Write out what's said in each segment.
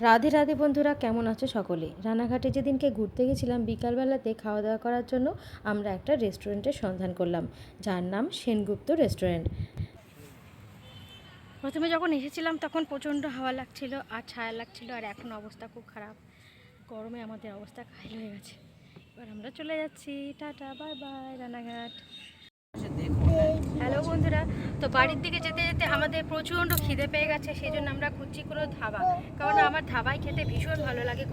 রাধে রাধে বন্ধুরা, কেমন আছো সকলে? রানাঘাটে যেদিনকে ঘুরতে গেছিলাম, বিকালবেলাতে খাওয়া দাওয়া করার জন্য আমরা একটা রেস্টুরেন্টের সন্ধান করলাম, যার নাম সেনগুপ্ত রেস্টুরেন্ট। প্রথমে যখন এসেছিলাম, তখন প্রচণ্ড হাওয়া লাগছিল আর ছায়া লাগছিল আর এখন অবস্থা খুব খারাপ। গরমে আমাদের অবস্থা ঘায়ল হয়ে গেছে। এবার আমরা চলে যাচ্ছি। Tata, bye bye, Ranaghat. Hello বন্ধুরা, তো বাড়ির দিকে যেতে যেতে আমাদের প্রচণ্ড খিদে পেয়ে গেছে সেই জন্য আমরা খুঁজছি কোনো ধাবা কারণ আমার ধাবায় খেতে ভীষণ ভালো লাগে।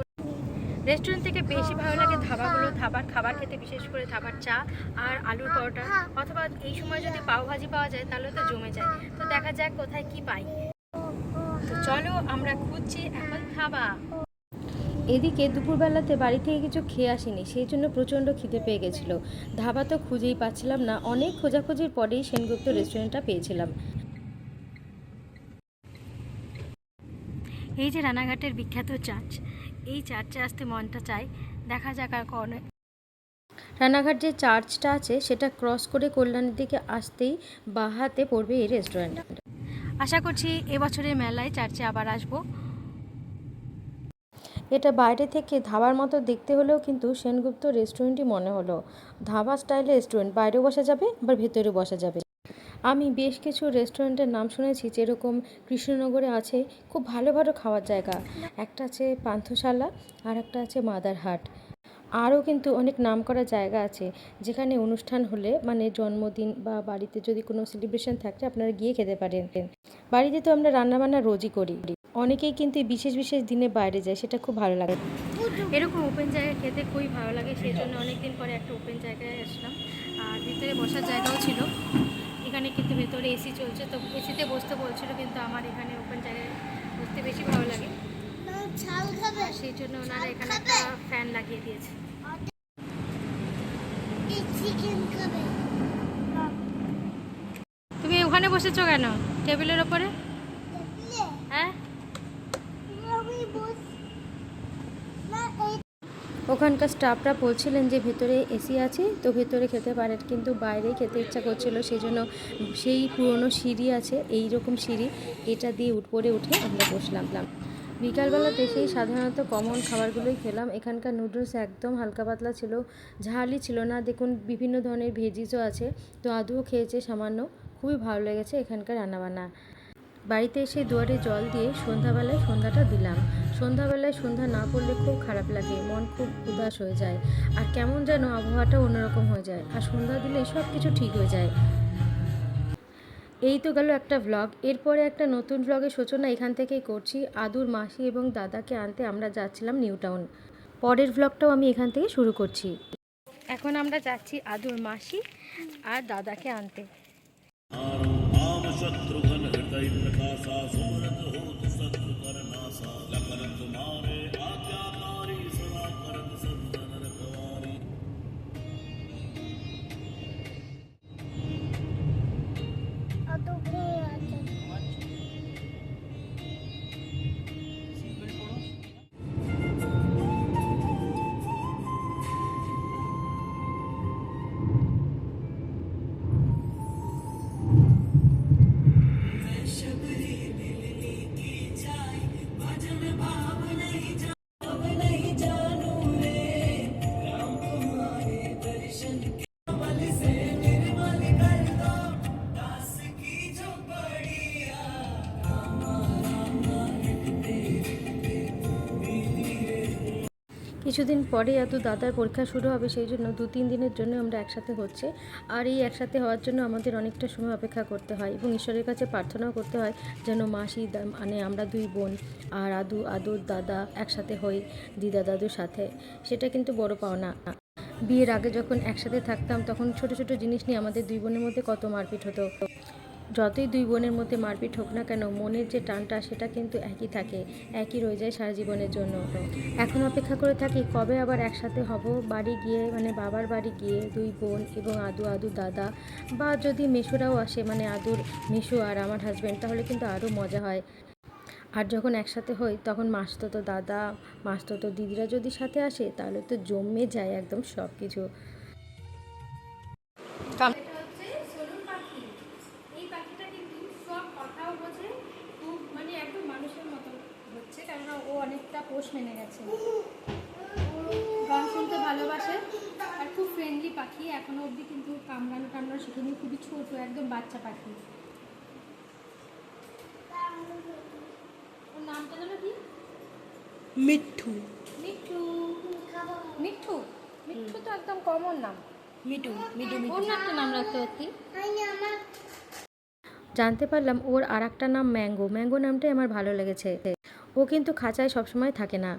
রেস্টুরেন্ট থেকে বেশি ভালো লাগে ধাবাগুলো, ধাবার খাবার খেতে, বিশেষ করে ধাবার চা আর আলুর পরোটা, অথবা এই সময় যদি পাও ভাজি পাওয়া যায়, তাহলে তো জমে যায়। তো দেখা যাক কোথায় কি পাই। তো চলো আমরা খুঁজছি এখন ধাবা। এদিকে দুপুরবেলাতে বাড়ি থেকে কিছু খেয়ে আসিনি সেই জন্য প্রচণ্ড খিদে পেয়ে গেছিল। ধাবা তো খুঁজেই পাচ্ছিলাম না অনেক খোঁজাখুঁজির পরেই সেনগুপ্ত রেস্টুরেন্টটা পেয়েছিলাম। এই যে রানাঘাটের বিখ্যাত চার্চ এই চার্চে আসতে মনটা চায় দেখা যাক আর কনে রানাঘাট যে চার্চটা আছে সেটা ক্রস করে কল্যাণের দিকে আসতেই বাহাতে পড়বে এই রেস্টুরেন্ট। আশা করছি এবছরের মেলায় চার্চে আবার আসব। এটা বাইরে থেকে ধাবার মতো দেখতে হলেও কিন্তু সেনগুপ্ত রেস্টুরেন্টই মনে হলো। ধাবা স্টাইলের রেস্টুরেন্ট, বাইরেও বসা যাবে, আবার ভেতরে বসা যাবে। আমি বেশ কিছু রেস্টুরেন্টের নাম শুনেছি যেরকম কৃষ্ণনগরে আছে খুব ভালো ভালো খাওয়ার জায়গা। একটা আছে পান্থশালা, আর একটা আছে মাদারহাট। আরও কিন্তু অনেক নাম করা জায়গা আছে যেখানে অনুষ্ঠান হলে মানে জন্মদিন বা বাড়িতে যদি কোনো সেলিব্রেশন থাকে, আপনারা গিয়ে খেতে পারেন। বাড়িতে তো আমরা রান্নাবান্না রোজই করি। অনেকেই কিন্তু বিশেষ বিশেষ দিনে বাইরে যায়, সেটা খুব ভালো লাগে। এরকম ওপেন জায়গায় খেতে খুবই ভালো লাগে সেই জন্য অনেকদিন পরে একটা ওপেন জায়গায় আসলাম। আর ভিতরে বসার জায়গাও ছিল। এখানে কিন্তু ভেতরে এসি চলছে, তো এসিতে বসতে বলছিল, কিন্তু আমার এখানে ওপেন জায়গায় বসতে বেশি ভালো লাগে। সেই জন্য ওনারা এখানে একটা ফ্যান লাগিয়ে দিয়েছে। তুমি ওখানে বসেছো কেন? টেবিলের ওপরে হ্যাঁ ওখানকার স্টাফরা বলছিলেন যে ভেতরে এসি আছে, তো ভেতরে খেতে পারেন। কিন্তু বাইরেই খেতে ইচ্ছা করছিল সেই জন্য সেই পুরনো সিঁড়ি আছে এই রকম সিঁড়ি, এটা দিয়ে উপরে উঠে আমরা বসলাম। বিকালবেলাতে সেই সাধারণত কমন খাবারগুলোই খেলাম। এখানকার নুডলস একদম হালকা পাতলা ছিল, ঝালই ছিল না। দেখুন, বিভিন্ন ধরনের ভেজিসও আছে, তো আদুও খেয়েছে সামান্য। খুবই ভালো লেগেছে এখানকার রান্নাবান্না। বাড়িতে এসে দুয়ারে জল দিয়ে সন্ধ্যাবেলায় সন্ধ্যাটা দিলাম। সন্ধ্যাবেলায় সন্ধ্যা না পড়লে খুব খারাপ লাগে, মন খুব উদাস হয়ে যায়। আর কেমন যেন আবহাওয়াটা অন্যরকম হয়ে যায়, আর সন্ধ্যা দিলে সব কিছু ঠিক হয়ে যায়। এই তো গেল একটা ভ্লগ এরপরে একটা নতুন ভ্লগের সূচনা এখান থেকেই করছি। আদুর মাসি এবং দাদাকে আনতে আমরা যাচ্ছিলাম নিউ টাউন। পরের ভ্লগটাও আমি এখান থেকে শুরু করছি। এখন আমরা যাচ্ছি আদুর মাসি আর দাদাকে আনতে। राम शत्रुघ्न हृदय प्रकाशा सुमरत होत शत्रु कर नासा लखन तुम्हारे কিছুদিন পরে এত দাদার পরীক্ষা শুরু হবে, সেই জন্য দু তিন দিনের জন্য আমরা একসাথে হচ্ছে। আর এই একসাথে হওয়ার জন্য আমাদের অনেকটা সময় অপেক্ষা করতে হয় এবং ঈশ্বরের কাছে প্রার্থনাও করতে হয় যেন মাসি মানে আমরা দুই বোন আর আদু, আদুর দাদা একসাথে হই, দিদা দাদুর সাথে। সেটা কিন্তু বড় পাওনা। বিয়ের আগে যখন একসাথে থাকতাম, তখন ছোট ছোট জিনিস নিয়ে আমাদের দুই বোনের মধ্যে কত মারপিট হতো। যতই দুই বোনের মধ্যে মারপিট হোক না কেন, মনের যে টানটা সেটা কিন্তু একই থাকে, একই রয়ে যায় সারা জীবনের জন্য। এখন অপেক্ষা করে থাকি কবে আবার একসাথে হব, বাড়ি গিয়ে মানে বাবার বাড়ি গিয়ে দুই বোন এবং আদু আদু দাদা, বা যদি মেশোরাও আসে মানে আদুর মেশো আর আমার হাজব্যান্ড তাহলে কিন্তু আরও মজা হয়। আর যখন একসাথে হই, তখন মাসতো দাদা মাসতো দিদিরা যদি সাথে আসে, তাহলে তো জমে যায় একদম সব কিছু পোষ মেনে গেছে। গান শুনতে ভালোবাসে আর খুব ফ্রেন্ডলি পাখি। এখনও অবধি কিন্তু কামড়ানো টামড়ানো শিখিনি খুবই ছোট একদম বাচ্চা পাখি। ওর নামটা যেন কি? মিঠু। মিঠু। মিঠু? মিঠু তো একদম কমন নাম। মিঠু মিঠু নাম রাখতে পারতি? জানতে পারলাম ওর আর একটা নাম ম্যাঙ্গো। ম্যাঙ্গো নামটাই আমার ভালো লেগেছে। ও কিন্তু খাঁচায় সবসময় থাকে না।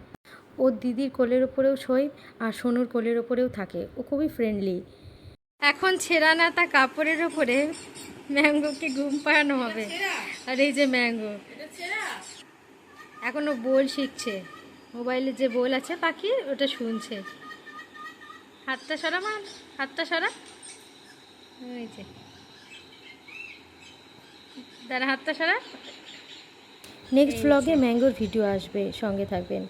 ওর দিদির কোলের ওপরেও শোয় আর সোনুর কোলের ওপরেও থাকে। ও খুবই ফ্রেন্ডলি এখন ছেঁড়া নাতা কাপড়ের ওপরে ম্যাঙ্গোকে ঘুম পাড়ানো হবে। আর এই যে ম্যাঙ্গো। এখনও বোল শিখছে। মোবাইলে যে বোল আছে পাখি, ওটা শুনছে। হাতটা সরা মা, হাতটা সরা। এই যে। দাঁড়া, হাতটা সরা। নেক্সট ব্লগে ম্যাঙ্গোর ভিডিও আসবে সঙ্গে থাকবেন।